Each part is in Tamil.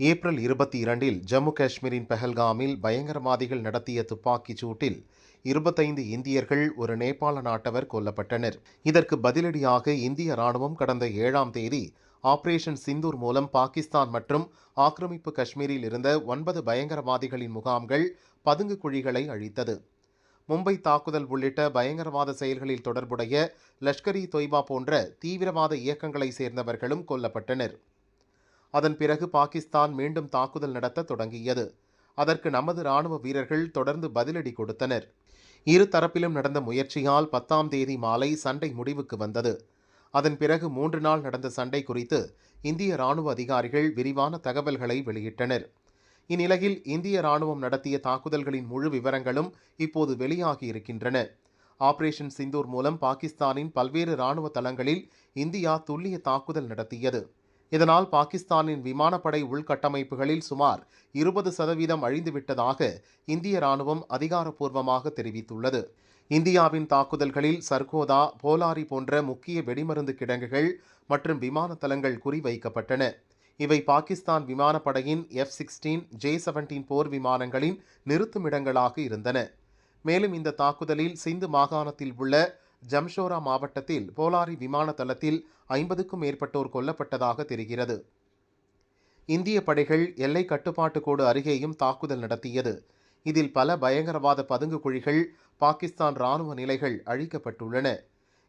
ஏப்ரல் இருபத்தி இரண்டில் ஜம்மு காஷ்மீரின் பெஹல்காமில் பயங்கரவாதிகள் நடத்திய துப்பாக்கிச் சூட்டில் இருபத்தைந்து இந்தியர்கள் ஒரு நேபாள நாட்டவர் கொல்லப்பட்டனர். இதற்கு பதிலடியாக இந்திய ராணுவம் கடந்த ஏழாம் தேதி ஆபரேஷன் சிந்தூர் மூலம் பாகிஸ்தான் மற்றும் ஆக்கிரமிப்பு காஷ்மீரில் இருந்த ஒன்பது பயங்கரவாதிகளின் முகாம்கள் பதுங்கு குழிகளை அழித்தது. மும்பை தாக்குதல் உள்ளிட்ட பயங்கரவாத செயல்களில் தொடர்புடைய லஷ்கர் இ தொய்பா போன்ற தீவிரவாத இயக்கங்களைச் சேர்ந்தவர்களும் கொல்லப்பட்டனர். அதன் பிறகு பாகிஸ்தான் மீண்டும் தாக்குதல் நடத்த தொடங்கியது. அதற்கு நமது ராணுவ வீரர்கள் தொடர்ந்து பதிலடி கொடுத்தனர். இரு தரப்பிலும் நடந்த முயற்சியால் பத்தாம் தேதி மாலை சண்டை முடிவுக்கு வந்தது. அதன் பிறகு மூன்று நாள் நடந்த சண்டை குறித்து இந்திய ராணுவ அதிகாரிகள் விரிவான தகவல்களை வெளியிட்டனர். இந்நிலையில் இந்திய ராணுவம் நடத்திய தாக்குதல்களின் முழு விவரங்களும் இப்போது வெளியாகி இருக்கின்றன. ஆபரேஷன் சிந்தூர் மூலம் பாகிஸ்தானின் பல்வேறு ராணுவ தளங்களில் இந்தியா துல்லிய தாக்குதல் நடத்தியது. இதனால் பாகிஸ்தானின் விமானப்படை உள்கட்டமைப்புகளில் சுமார் இருபது சதவீதம் அழிந்துவிட்டதாக இந்திய ராணுவம் அதிகாரப்பூர்வமாக தெரிவித்துள்ளது. இந்தியாவின் தாக்குதல்களில் சர்கோதா போலாரி போன்ற முக்கிய வெடிமருந்து கிடங்குகள் மற்றும் விமான தளங்கள் குறிவைக்கப்பட்டன. இவை பாகிஸ்தான் விமானப்படையின் எஃப் சிக்ஸ்டீன் ஜே செவன்டீன் போர் விமானங்களின் நிறுத்துமிடங்களாக இருந்தன. மேலும் இந்த தாக்குதலில் சிந்து மாகாணத்தில் உள்ள ஜம்ஷோரா மாவட்டத்தில் போலாரி விமான தளத்தில் ஐம்பதுக்கும் மேற்பட்டோர் கொல்லப்பட்டதாக தெரிகிறது. இந்திய படைகள் எல்லை கட்டுப்பாட்டு கோடு அருகேயும் தாக்குதல் நடத்தியது. இதில் பல பயங்கரவாத பதுங்கு குழிகள் பாகிஸ்தான் ராணுவ நிலைகள் அழிக்கப்பட்டுள்ளன.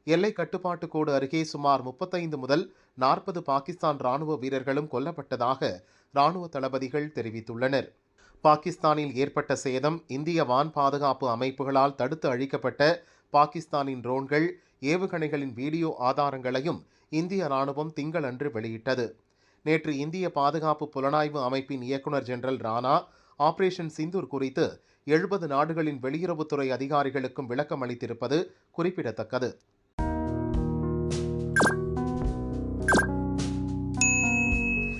எல்லை கட்டுப்பாட்டு கோடு அருகே சுமார் முப்பத்தைந்து முதல் நாற்பது பாகிஸ்தான் ராணுவ வீரர்களும் கொல்லப்பட்டதாக ராணுவ தளபதிகள் தெரிவித்துள்ளனர். பாகிஸ்தானில் ஏற்பட்ட சேதம் இந்திய வான் பாதுகாப்பு அமைப்புகளால் தடுத்து அழிக்கப்பட்ட பாகிஸ்தானின் ட்ரோன்கள் ஏவுகணைகளின் வீடியோ ஆதாரங்களையும் இந்திய ராணுவம் திங்களன்று வெளியிட்டது. நேற்று இந்திய பாதுகாப்பு புலனாய்வு அமைப்பின் இயக்குனர் ஜெனரல் ராணா ஆபரேஷன் சிந்தூர் குறித்து எழுபது நாடுகளின் வெளியுறவுத்துறை அதிகாரிகளுக்கும் விளக்கம் அளித்திருப்பது குறிப்பிடத்தக்கது.